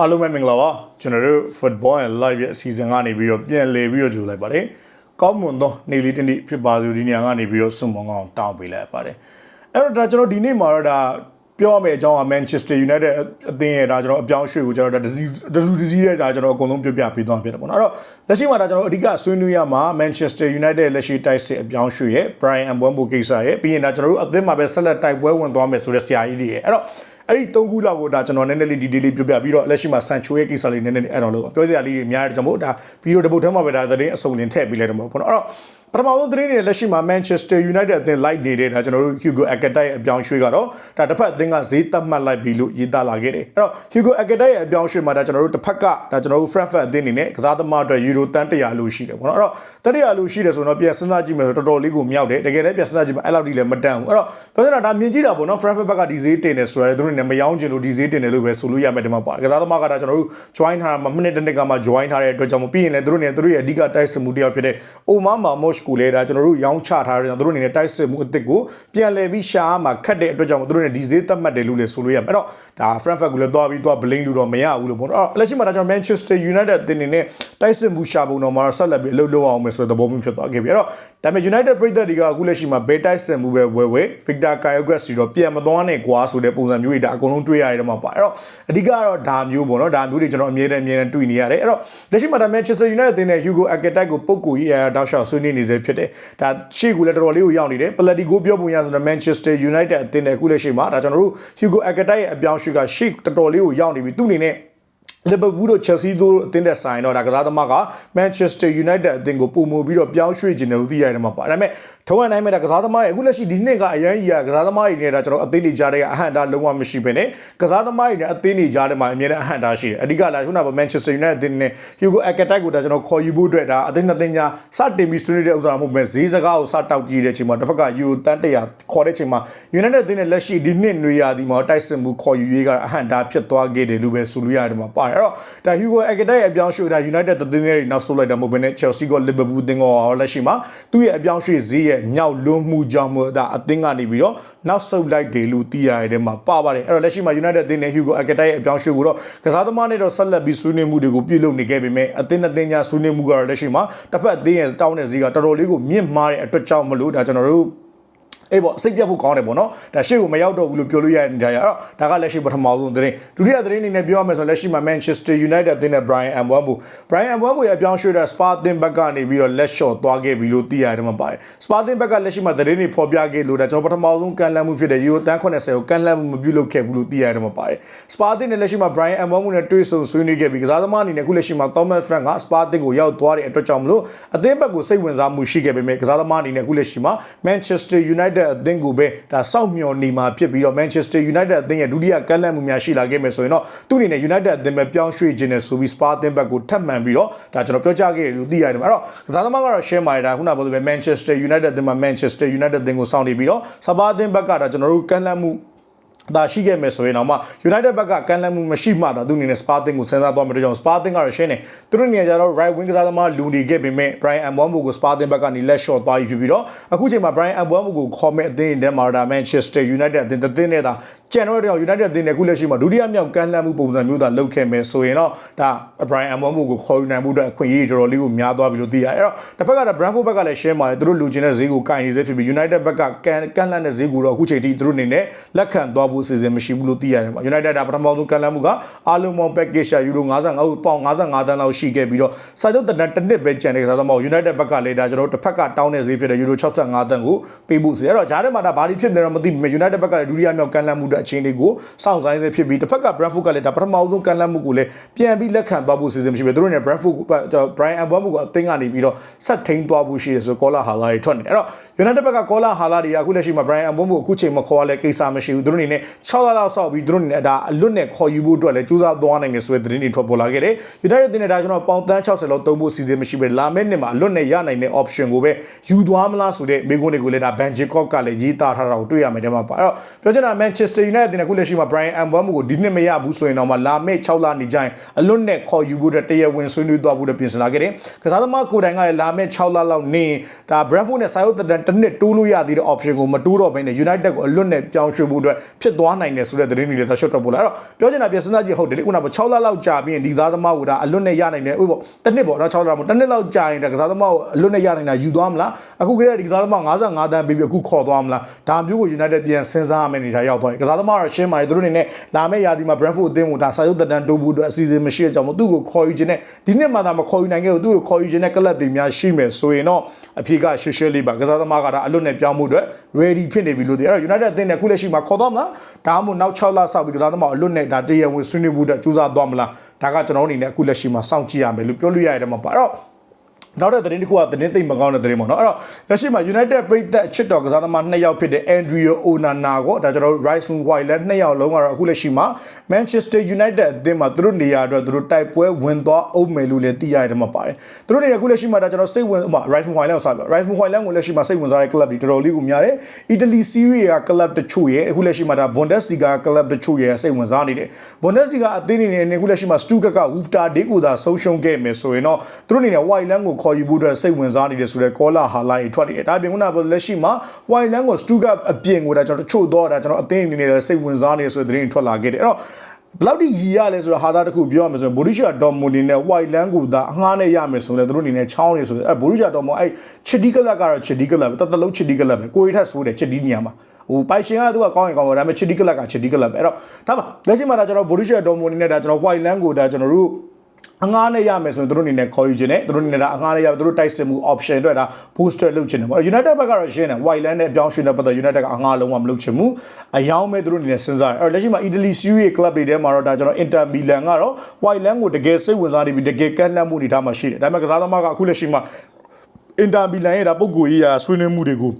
အားလုံးပဲမင်္ဂလာပါကျွန်တော်တို့ football and live ရဲ့အစီအစဉ်ကနေပြီးတော့ပြန်လည်ပြီးတော့ကြိုလိုက်ပါတယ်ကောင်းမွန်သောနေ့လေးတစ်နေ့ဖြစ်ပါစို့ဒီနေရာကနေပြီးတော့စွန်မွန်ကောင်တောင်းပေးလိုက်ပါတယ်အဲ့တော့ဒါကျွန်တော်ဒီနေ့မှာတော့ဒါပြောရမယ့်အကြောင်းက Manchester United အသင်းရဲ့ဒါကျွန်တော်အပြောင်းရွှေ့ကိုကျွန်တော်ဒါဒဇူဒဇီးရဲ့ဒါကျွန်တော်အကုန်လုံးပြပြပေးသွားဖြစ်တယ်ပေါ့နော်အဲ့တော့လက်ရှိမှာဒါကျွန်တော်အဓိကဆွေးနွေးရမှာ Manchester United လက်ရှိတိုက်စစ်အပြောင်းရွှေ့ရဲ့ Brian Mbeumo ကိစ္စရဲ့ပြီးရင်ဒါကျွန်တော်တို့အသင်းမှာပဲဆက်လက်တိုက်ပွဲဝင်သွားမယ်ဆိုတဲ့ဆရာကြီးတွေရဲ့အဲ့တော့ အဲ့ဒီ၃ခုလောက်ကိုဒါကျွန်တော်နည်းနည်းလေး detail လေးပြောပြပြီးတော့လက်ရှိမှာဆန်ချိုရဲ့ကိစ္စလေးနည်းနည်းလေးအဲ့တော့လို့ပြောစရာလေးတွေများတယ်ကျွန်တော်တို့ဒါဗီဒီယိုတစ်ပုတ်ထဲမှာပဲဒါသတင်းအစုံလင်ထည့်ပေးလိုက်တယ်ပေါ့နော်အဲ့တော့ပထမဆုံးသတင်းတွေလက်ရှိမှာ Manchester United အသင်း light နေတဲ့ဒါကျွန်တော်တို့ Hugo Ekitay ရဲ့အပြောင်းရွှေ့ကတော့ဒါတစ်ဖက်အသင်းကဈေးသတ်မှတ်လိုက်ပြီလို့ရေးသားလာခဲ့တယ်အဲ့တော့ Hugo Ekitay ရဲ့အပြောင်းရွှေ့မှာဒါကျွန်တော်တို့တစ်ဖက်ကဒါကျွန်တော်တို့ Frankfurt အသင်းအနေနဲ့ကစားသမားအတွက် Euro တန်100လို့ရှိတယ်ပေါ့နော်အဲ့တော့တန်100လို့ရှိတယ်ဆိုတော့ပြန်စဉ်းစားကြည့်မယ်ဆိုတော့တော်တော်လေးကိုမြောက်တယ်တကယ်လည်းပြန်စဉ်းစားကြည့်မယ်အဲ့လောက်ထိလည်းမတန်ဘူးအဲ့တော့ပြောစရာဒါမြင်ကြည့်တာပေါ့နော် Frankfurt ဘက်ကဒီဈေးတင်တယ်ဆိုတော့သူတို့နေမယောင်းချင်လို့ဒီဈေးတင်တယ်လို့ပဲဆိုလို့ရမယ်ဒီမှာပါကစားသမားကဒါကျွန်တော်တို့ join ထားတာမိနစ်တစ်နှစ်ကမှ join ထားတဲ့အတွက်ကြောင့်မပြီးရင်လည်းသူတို့နေသူတို့ရဲ့အဓိကတိုက်စစ်မှုတရားဖြစ်တဲ့ Omar Mamosh ကိုလည်းဒါကျွန်တော်တို့ရောင်းချထားတဲ့သူတို့အနေနဲ့တိုက်စစ်မှုအစ်စ်ကိုပြန်လည်ပြီးရှာမှာခတ်တဲ့အတွက်ကြောင့်သူတို့နေဒီဈေးသတ်မှတ်တယ်လို့လည်းဆိုလို့ရမယ်အဲ့တော့ဒါ Frankfurt ကိုလည်းသွားပြီးသွား blame လို့တော့မရဘူးလို့ပေါ့နော်အဲ့လက်ရှိမှာဒါကျွန်တော် Manchester United တင်နေတဲ့တိုက်စစ်မှုရှာပုံတော့မှာဆက်လက်ပြီးအလုပ်လုပ်အောင်မယ်ဆိုတဲ့သဘောမျိုးဖြစ်သွားခဲ့ပြီအဲ့တော့ဒါပေမဲ့ United ပြည်သက်တွေကအခုလက်ရှိမှာဘယ်တိုက်စစ်မှုပဲဝယ်ဝယ် Victor Kyogres စီတော့ပြန်မသွားနဲ့ကွာဆိုတဲ့ပုံစံမျိုးတွေဒါအကုန်လုံးတွေ့ရတယ်မှာပါအဲ့တော့အဓိကတော့ဒါမျိုးပေါ့နော်ဒါမျိုးတွေကျွန်တော်အမြဲတမ်းအမြဲတမ်းတွေ့နေရတယ်အဲ့တော့လက်ရှိမှာဒါ Manchester United တင်တဲ့ Hugo Ekitay ကိုပုတ်ကူကြီးအဲတောက်လျှောက်ဆွေးနွေးနေစေဖြစ်တယ်ဒါရှေ့ကူလည်းတော်တော်လေးကိုရောက်နေတယ်ပလက်တီကိုပြောပုံရဆိုတော့ Manchester United အသင်းနဲ့အခုလက်ရှိမှာဒါကျွန်တော်တို့ Hugo Ekitay ရဲ့အပြောင်းရွှေ့ကရှေ့တော်တော်လေးကိုရောက်နေပြီသူ့အနေနဲ့ လီဗာပူးတို့ချယ်ဆီတို့အသင်းတဲ့ဆိုင်တော့ဒါကစားသမားက Manchester United အသင်းကိုပုံမူပြီးတော့ပြောင်းရွှေ့ခြင်းလို့သိရတယ်မှာပါဒါပေမဲ့ထုံးအနိုင်မဲ့ဒါကစားသမားရဲ့အခုလက်ရှိဒီနှစ်ကအရန်ကြီးကကစားသမားတွေနဲ့ဒါကျွန်တော်အသင်းတွေကြားတဲ့အဟန့်တာလုံးဝမရှိဘဲနဲ့ကစားသမားတွေနဲ့အသင်းတွေကြားထဲမှာအမြဲတမ်းအဟန့်တာရှိတယ်အဓိကလာခုနက Manchester United အသင်းနဲ့ Hugo Ekitay ကိုဒါကျွန်တော်ခေါ်ယူဖို့အတွက်ဒါအသင်းနှစ်သင်းကြားစတင်ပြီးဆွေးနွေးတဲ့ဥစ္စာမဟုတ်ပဲဈေးစကားကိုစတောက်ကြည့်တဲ့အချိန်မှာတစ်ဖက်က Euro တန်တရာခေါ်တဲ့အချိန်မှာ United အသင်းနဲ့လက်ရှိဒီနှစ်နွေရာသီမှာတိုက်စစ်မှုခေါ်ယူရေးကအဟန့်တာဖြစ်သွားခဲ့တယ်လို့ပဲဆိုလို့ရတယ်မှာပါတယ်အဲ့တော့ဒါ Hugo Ekitay ရဲ့အပြောင်းရွှေ့ဒါ United သင်းတွေနောက်ဆုတ်လိုက်တာမဟုတ်ဘဲနဲ့ Chelsea က Liverpool သင်းကလက်ရှိမှာသူ့ရဲ့အပြောင်းရွှေ့ဈေးရဲ့မြောက်လွန်းမှုကြောင့်မို့ဒါအသင်းကနေပြီးတော့နောက်ဆုတ်လိုက်တယ်လို့သိရတဲ့မှာပါပါတယ်အဲ့တော့လက်ရှိမှာ United အသင်းနဲ့ Hugo Ekitay ရဲ့အပြောင်းရွှေ့ကိုတော့ကစားသမားနဲ့တော့ဆက်လက်ပြီးဆွေးနွေးမှုတွေကိုပြုလုပ်နေခဲ့ပေမဲ့အသင်းနဲ့အသင်းညာဆွေးနွေးမှုကတော့လက်ရှိမှာတစ်ဖက်အသင်းရဲ့တောင်းတဲ့ဈေးကတော်တော်လေးကိုမြင့်မားတဲ့အတွက်ကြောင့်မလို့ဒါကျွန်တော်တို့ အေးပေါ့စိတ်ပြတ်ဖို့ကောင်းတယ်ပေါ့နော်ဒါရှေ့ကိုမရောက်တော့ဘူးလို့ပြောလို့ရတဲ့နေရာရတော့ဒါကလက်ရှိပထမဆုံးသတင်းဒုတိယသတင်းအနေနဲ့ပြောရမယ်ဆိုလက်ရှိမှာ Manchester United အသင်းနဲ့ Brian Mbeumo Brian Mbeumo ရဲ့အပြောင်းရွှေ့တဲ့ Spa အသင်းဘက်ကနေပြီးတော့လက်လျှော့သွားခဲ့ပြီလို့သိရတယ်မှာပါတယ် Spa အသင်းဘက်ကလက်ရှိမှာသတင်းတွေဖော်ပြခဲ့လို့ဒါကျွန်တော်ပထမဆုံးကန်လန့်မှုဖြစ်တဲ့ Euro တန်း80ကိုကန်လန့်မှုမပြုလုပ်ခဲ့ဘူးလို့သိရတယ်မှာပါတယ် Spa အသင်းနဲ့လက်ရှိမှာ Brian Mbeumo နဲ့တွေ့ဆုံဆွေးနွေးခဲ့ပြီးကစားသမားအနေနဲ့အခုလက်ရှိမှာ Thomas Frank က Spa အသင်းကိုရောက်သွားတဲ့အတွက်ကြောင့်မလို့အသင်းဘက်ကိုစိတ်ဝင်စားမှုရှိခဲ့ပေမဲ့ကစားသမားအနေနဲ့အခုလက်ရှိမှာ Manchester United အသင်းကိုပဲဒါစောက်မျှော်နေမှာဖြစ်ပြီးတော့ Manchester United အသင်းရဲ့ဒုတိယကမ်းလှမ်းမှုများရှိလာခဲ့မယ်ဆိုရင်တော့သူ့အနေနဲ့ United အသင်းပဲပြောင်းရွှေ့ခြင်းနဲ့ဆိုပြီး Spa အသင်းဘက်ကိုထပ်မံပြီးတော့ဒါကျွန်တော်ပြောကြားခဲ့တယ်လို့သိရတယ်အဲ့တော့ကစားသမားကတော့ share ಮಾಡಿ တာခုနကပြောသလိုပဲ Manchester United အသင်းမှာ Manchester United အသင်းကိုစောင့်နေပြီးတော့ Spa အသင်းဘက်ကဒါကျွန်တော်တို့ကမ်းလှမ်းမှု ဒါရှိခဲ့မယ်ဆိုရင်တော့မှ United ဘက်ကကန်လန့်မှုမရှိမှသာသူအနေနဲ့ Sparting ကိုစဉ်းစားသွားမှာတို့ကြောင့် Sparting ကတော့ရှင်းနေသူတို့နေရာကျတော့ right wing ကစားသမားလူနေခဲ့ပေမဲ့ Brian Mbeumo ကို Sparting ဘက်ကနေလက် shot သွားပြီးဖြစ်ပြီးတော့အခုချိန်မှာ Brian Mbeumo ကိုခေါ်မဲ့အသင်းတွေမှာဒါ Manchester United အသင်းတစ်သင်းနဲ့ဒါကျန်တော့တဲ့ United အသင်းနဲ့အခုလက်ရှိမှာဒုတိယမြောက်ကန်လန့်မှုပုံစံမျိုးသာလုပ်ခဲ့မယ်ဆိုရင်တော့ဒါ Brian Mbeumo ကိုခေါ်ယူနိုင်မှုအတွက်အခွင့်အရေးတော်တော်လေးကိုများသွားပြီလို့သိရတယ်အဲ့တော့တစ်ဖက်ကဒါ Brentford ဘက်ကလည်း share ပါတယ်သူတို့လူချင်တဲ့ဈေးကိုကင်နေစေဖြစ်ပြီး United ဘက်ကကန်ကန်လန့်တဲ့ဈေးကိုတော့အခုချိန်ထိသူတို့အနေနဲ့လက်ခံသွားဖို့အစီအစဉ်မရှိဘူးလို့သိရတယ်မှာ United ဒါပထမဆုံးကန်လန့်မှုကအားလုံးပေါင်း package ရှာယူရို55ဦးပေါင်55တန်းလောက်ရှိခဲ့ပြီးတော့စာချုပ်တနတစ်နှစ်ပဲကျန်တဲ့ကစားသမား United ဘက်ကလည်းဒါကျွန်တော်တို့တစ်ဖက်ကတောင်းတဲ့ဈေးဖြစ်တဲ့ယူရို65တန်းကိုပေးဖို့စီအဲ့တော့ဂျားထဲမှာဒါဘာလို့ဖြစ်နေတော့မသိဘူး United ဘက်ကလည်းဒုတိယမြောက်ကန်လန့်မှုတဲ့အခြေအနေကိုစောင့်ဆိုင်စေဖြစ်ပြီးတစ်ဖက်က Brentford ကလည်းဒါပထမဆုံးကန်လန့်မှုကိုလည်းပြန်ပြီးလက်ခံသွားဖို့စီစဉ်မရှိဘူးသူတို့နဲ့ Brentford က Brian Mbeumo ကအသင်းကနေပြီးတော့ဆက်ထိန်သွားဖို့ရှိတယ်ဆိုကောလာဟာလာတွေထွက်နေတယ်အဲ့တော့ United ဘက်ကကောလာဟာလာတွေကအခုလက်ရှိမှာ Brian Mbeumo ကိုအခုချိန်မှာခေါ်ရလဲကိစ္စမရှိဘူးသူတို့အနေနဲ့6လလောက်ဆောက်ပြီးသူတို့အနေနဲ့ဒါအလွတ်နဲ့ခေါ်ယူဖို့အတွက်လည်းစူးစမ်းသွားနိုင်တယ်ဆိုတဲ့သတင်းတွေထွက်ပေါ်လာခဲ့တယ် United တင်တဲ့ဒါကျွန်တော်ပေါင်တန်း60လောက်သုံးဖို့စီစဉ်မရှိပဲလာမယ့်နှစ်မှာအလွတ်နဲ့ရနိုင်တဲ့ option ကိုပဲယူသွားမလားဆိုတဲ့မိကုန်းတွေကိုလည်းဒါ Ben Jacob ကလည်းရေးသားထားတာကိုတွေ့ရမယ်တဲ့မှာပါအဲ့တော့ပြောချင်တာ Manchester United တင်တဲ့အခုလက်ရှိမှာ Brian Mbeumo ကိုဒီနှစ်မရဘူးဆိုရင်တော့မှလာမယ့်6လနေကြရင်အလွတ်နဲ့ခေါ်ယူဖို့အတွက်တရားဝင်ဆွေးနွေးသွားဖို့အတွက်ပြင်ဆင်လာခဲ့တယ်ကစားသမားကိုယ်တိုင်ကလည်းလာမယ့်6လလောက်နေဒါ Brentford နဲ့စာရုပ်တန်တစ်နှစ်တိုးလို့ရသေးတဲ့ option ကိုမတိုးတော့ဘဲနဲ့ United ကိုအလွတ်နဲ့ပြောင်းရွှေ့ဖို့အတွက်ဖြစ်ဖြစ်သွားနိုင်တယ်ဆိုတဲ့သတင်းတွေလည်းဒါရှော့တော့ပို့လာအဲ့တော့ပြောချင်တာပြန်စဉ်းစားကြည့်ဟုတ်တယ်လေခုနက6လလောက်ကြာပြီးရင်ဒီကစားသမားကိုဒါအလွတ်နဲ့ရနိုင်တယ်ဥပ္ပေါ့တစ်နှစ်ပေါ့နော်6လမို့တစ်နှစ်လောက်ကြာရင်ဒါကစားသမားကိုအလွတ်နဲ့ရနိုင်တာယူသွားမလားအခုကလေးဒီကစားသမား55တန်းပေးပြီးအခုခေါ်သွားမလားဒါမျိုးကို United ပြန်စဉ်းစားရမယ့်အနေထားရောက်သွားပြီကစားသမားကတော့ရှင်းပါတယ်သူတို့အနေနဲ့လာမယ့်ရာသီမှာ Brentford အသင်းကိုဒါစာရုပ်တက်တန်းတိုးဖို့အတွက်အစီအစဉ်မရှိတဲ့အကြောင်းမို့သူ့ကိုခေါ်ယူခြင်းနဲ့ဒီနှစ်မှသာမခေါ်ယူနိုင်ခဲ့ဘူးသူ့ကိုခေါ်ယူခြင်းနဲ့ကလပ်တွေများရှိမယ်ဆိုရင်တော့အဖြေကရှေ့ရှေ့လေးပါကစားသမားကဒါအလွတ်နဲ့ပြောင်းမှုအတွက် ready ဖြစ်နေပြီလို့တည်းအဲ့တော့ United အသင်းနဲ့ခုလက်ရှိမှာခေါ်တော့မလားဒါမှမဟုတ်နောက်6လဆောက်ပြီးကစားသမားအလွတ်နဲ့ဒါတရဝင်ဆွေးနွေးဖို့အတွက်ကြိုးစားသွားမလားဒါကကျွန်တော်တို့အနေနဲ့အခုလက်ရှိမှာစောင့်ကြည့်ရမယ်လို့ပြောလို့ရတဲ့မှာပါအဲ့တော့ နောက်တဲ့သတင်းတစ်ခုကသတင်းသိမ့်မကောင်းတဲ့သတင်းပေါ့နော်အဲ့တော့လက်ရှိမှာ United ပြည်သက်အချစ်တော်ကစားသမား2ယောက်ဖြစ်တဲ့ Andrea Onana ကိုဒါကျွန်တော်တို့ Rice from Whiteland 2ယောက်လုံးကတော့အခုလက်ရှိမှာ Manchester United အသင်းမှာသူတို့နေရာအတွက်သူတို့တိုက်ပွဲဝင်သွားအောင်မယ်လို့လည်းသိရတယ်မှာပါတယ်သူတို့နေရာအခုလက်ရှိမှာဒါကျွန်တော်စိတ်ဝင်ဥပမာ Rice from Whiteland ကိုစပြော Rice from Whiteland ကိုလက်ရှိမှာစိတ်ဝင်စားတဲ့ club တွေတော်တော်လေးကိုများတယ် Italy Serie A က club တချို့ရဲ့အခုလက်ရှိမှာဒါ Bundesliga club တချို့ရဲ့စိတ်ဝင်စားနေတယ် Bundesliga အသင်းအနေနဲ့အခုလက်ရှိမှာ Stuttgart က Wolfter Day ကိုသာဆုံးရှုံးခဲ့မယ်ဆိုရင်တော့သူတို့အနေနဲ့ Whiteland ကိုခေါ်ယူဖို့အတွက်စိတ်ဝင်စားနေတယ်ဆိုတဲ့ကောလာဟာလာတွေထွက်နေတယ်ဒါပြင်ခုနကလက်ရှိမှာ Whiteland ကို Stuttgart အပြင်ကိုဒါကျွန်တော်တချို့တော့ဒါကျွန်တော်အသင်းအနေနဲ့လည်းစိတ်ဝင်စားနေတယ်ဆိုတဲ့သတင်းတွေထွက်လာခဲ့တယ်အဲ့တော့ဘယ်လောက်ထိရည်ရလဲဆိုတော့ဟာသားတစ်ခုပြောရမယ်ဆိုရင် Borussia Dortmund နဲ့ White Land ကိုဒါအငှားနဲ့ရမယ်ဆိုရင်သူတို့အနေနဲ့ချောင်းနေဆိုရင်အဲ Borussia Dortmund အဲချစ်တီကလပ်ကတော့ချစ်တီကလပ်ပဲတသက်လုံးချစ်တီကလပ်ပဲကိုရီထက်ဆိုးတယ်ချစ်တီနေရာမှာဟိုပိုင်ရှင်ကသူကကောင်းရင်ကောင်းပါဒါပေမဲ့ချစ်တီကလပ်ကချစ်တီကလပ်ပဲအဲ့တော့ဒါမှလက်ရှိမှာဒါကျွန်တော် Borussia Dortmund နဲ့ဒါကျွန်တော် White Land ကိုဒါကျွန်တော်တို့ အငားနဲ့ရမယ်ဆိုရင်တို့အနေနဲ့ခေါ်ယူခြင်းနဲ့တို့အနေနဲ့ဒါအငားနဲ့ရတို့တိုက်စစ်မှု option အတွက်ဒါ booster လုပ်ခြင်းတယ်ပေါ့ United ဘက်ကတော့ရှင်းတယ် White Land နဲ့အပြောင်းရွှေ့တဲ့ပတ်သက် United ကအငားလုံးဝမလုပ်ချင်ဘူးအယောင်းမဲ့တို့အနေနဲ့စဉ်းစားတယ်အဲ့တော့လက်ရှိမှာ Italy Serie A club တွေထဲမှာတော့ဒါကျွန်တော် Inter Milan ကတော့ White Land ကိုတကယ်စိတ်ဝင်စားနေပြီးတကယ်ကန့်လန့်မှုအနေထားမှာရှိတယ်ဒါပေမဲ့ကစားသမားကအခုလက်ရှိမှာ Inter Milan ရဲ့ဒါပုံကိုကြီးရာဆွေးနွေးမှုတွေကို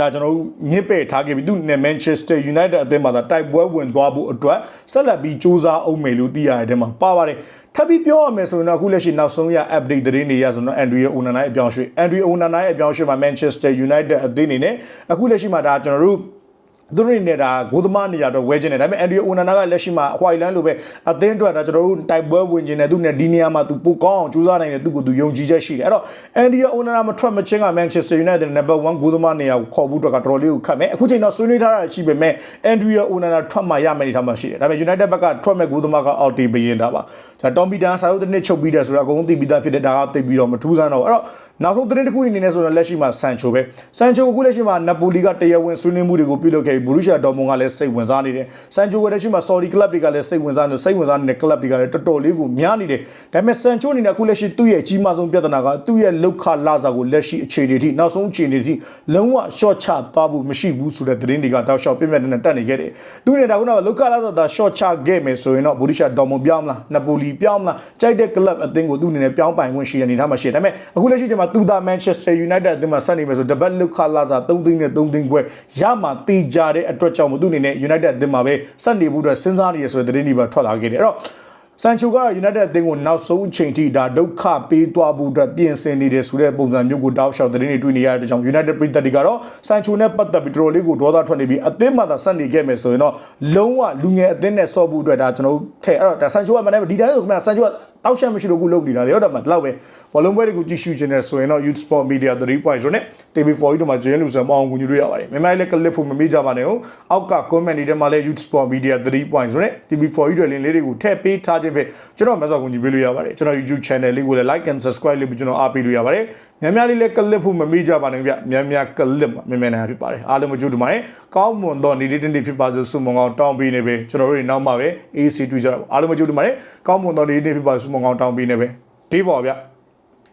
ဒါကျွန်တော်တို့ညစ်ပယ်ထားခဲ့ပြီးသူနဲ့ Manchester United အသင်းမှာဒါတိုက်ပွဲဝင်သွားဖို့အတွက်ဆက်လက်ပြီးစူးစမ်းအောင်မယ်လို့သိရတဲ့ထဲမှာပါပါတယ်ထပ်ပြီးပြောရမယ်ဆိုရင်တော့အခုလက်ရှိနောက်ဆုံးရ update သတင်းတွေရဆိုတော့ Andrea Onana ရဲ့အပြောင်းရွှေ့ Andrea Onana ရဲ့အပြောင်းရွှေ့မှာ Manchester United အသင်းအနေနဲ့အခုလက်ရှိမှာဒါကျွန်တော်တို့ သူတို့နေဒါဂိုးသမားနေရာတော့ဝဲခြင်းတယ်ဒါပေမဲ့အန်ဒီယိုအိုနာနာကလက်ရှိမှာဟွိုင်လန်လိုပဲအသင်းအတွက်ဒါကျွန်တော်တို့တိုက်ပွဲဝင်ခြင်းတယ်သူနဲ့ဒီနေရာမှာသူပိုကောင်းအောင်ကြိုးစားနိုင်တယ်သူကသူယုံကြည်ချက်ရှိတယ်အဲ့တော့အန်ဒီယိုအိုနာနာမထွက်မချင်းကမန်ချက်စတာယူနိုက်တက်နံပါတ်1ဂိုးသမားနေရာကိုခေါ်ဖို့အတွက်ကတော်တော်လေးကိုခတ်မယ်အခုချိန်တော့ဆွေးနွေးထားတာရှိပေမဲ့အန်ဒီယိုအိုနာနာထွက်မှရမယ်နေထားမှရှိတယ်ဒါပေမဲ့ယူနိုက်တက်ဘက်ကထွက်မဲ့ဂိုးသမားကအော်တီဘရင်တာပါဒါတော်မီတန်စာရုပ်တစ်နှစ်ချုပ်ပြီးတယ်ဆိုတော့အကုန်သိပြီးသားဖြစ်တဲ့ဒါကသိပြီးတော့မထူးဆန်းတော့အဲ့တော့ နောက်ဆုံးသတင်းတစ်ခုအနေနဲ့ဆိုတော့လက်ရှိမှာဆန်ချိုပဲဆန်ချိုကအခုလက်ရှိမှာနပိုလီကတရားဝင်ဆွေးနွေးမှုတွေကိုပြုလုပ်ခဲ့ပြီးဘူရူရှာဒေါ်မွန်ကလည်းစိတ်ဝင်စားနေတယ်ဆန်ချိုကလက်ရှိမှာဆော်ဒီကလပ်တွေကလည်းစိတ်ဝင်စားနေစိတ်ဝင်စားနေတဲ့ကလပ်တွေကလည်းတော်တော်လေးကိုများနေတယ်ဒါပေမဲ့ဆန်ချိုအနေနဲ့အခုလက်ရှိသူ့ရဲ့အကြီးမားဆုံးပြဿနာကသူ့ရဲ့လောက်ခလာစာကိုလက်ရှိအခြေအနေထိနောက်ဆုံးအခြေအနေထိလုံးဝ short ချသွားဖို့မရှိဘူးဆိုတဲ့သတင်းတွေကတောက်လျှောက်ပြည့်ပြည့်နဲ့တက်နေခဲ့တယ်သူနဲ့ဒါကလောက်ခလာစာသာ short ချခဲ့မယ်ဆိုရင်တော့ဘူရူရှာဒေါ်မွန်ပြောင်းမလားနပိုလီပြောင်းမလားကြိုက်တဲ့ကလပ်အသင်းကိုသူ့အနေနဲ့ပြောင်းပိုင်ခွင့်ရှိတဲ့အနေထားမှာရှိတယ်ဒါပေမဲ့အခုလက်ရှိချိန်မှာသူသာ Manchester United အသင်းမှာဆက်နေမယ်ဆိုတပတ်လောက်ခလာစာ3သိန်းနဲ့3သိန်းခွဲရမှတေးကြတဲ့အတွက်ကြောင့်မသူ့အနေနဲ့ United အသင်းမှာပဲဆက်နေဖို့အတွက်စဉ်းစားနေရဆိုတဲ့သတင်းတွေပါထွက်လာခဲ့တယ်အဲ့တော့ဆန်ချိုက United အသင်းကိုနောက်ဆုံးအချိန်ထိဒါဒုက္ခပေးသွားဖို့အတွက်ပြင်ဆင်နေတယ်ဆိုတဲ့ပုံစံမျိုးကိုတောက်လျှောက်သတင်းတွေတွေ့နေရတဲ့ကြောင့် United ပြည်သက်တွေကတော့ဆန်ချိုနဲ့ပတ်သက်ပြီးတော်တော်လေးကိုဒေါသထွက်နေပြီးအသင်းမှာသာဆက်နေခဲ့မယ်ဆိုရင်တော့လုံးဝလူငယ်အသင်းနဲ့ဆော့ဖို့အတွက်ဒါကျွန်တော်တို့ထဲအဲ့တော့ဒါဆန်ချိုကမနေ့ဒီတိုင်းဆိုခင်ဗျာဆန်ချိုက တောက်ရှက်မရှိလို့ခုလုပ်နေတာလေဟုတ်တယ်မလားတော့ပဲဘောလုံးပွဲတွေကိုကြည့်ရှုခြင်းနဲ့ဆိုရင်တော့ Youth Sport Media 3 point ဆိုနဲ့ TV4 တို့မှာဂျင်းလူဆန်ပေါအောင်ကူညီလို့ရပါတယ်မြန်မာလည်းကလစ်ဖို့မမေ့ကြပါနဲ့ဟုတ်အောက်က comment တွေထဲမှာလည်း Youth Sport Media 3 point ဆိုနဲ့ TV4 တို့လင်းလေးတွေကိုထည့်ပေးထားခြင်းပဲကျွန်တော်မဆောက်ကူညီပေးလို့ရပါတယ်ကျွန်တော် YouTube channel လေးကိုလည်း like and subscribe လုပ်ပြီးကျွန်တော်အားပေးလို့ရပါတယ် များများလေးလည်းကလစ်ဖို့မမေ့ကြပါနဲ့ဗျများများကလစ်မှာမြန်မြန်နိုင်ဖြစ်ပါတယ်အားလုံးမကြိုးတမနဲ့ကောင်းမွန်သောနေ့လေးတစ်နေ့ဖြစ်ပါစို့ဆုမွန်ကောင်းတောင်းပေးနေပဲကျွန်တော်တို့နောက်မှပဲ AC တွေ့ကြပါအားလုံးမကြိုးတမနဲ့ကောင်းမွန်သောနေ့လေးဖြစ်ပါစို့ဆုမွန်ကောင်းတောင်းပေးနေပဲဒီပေါ်ဗျ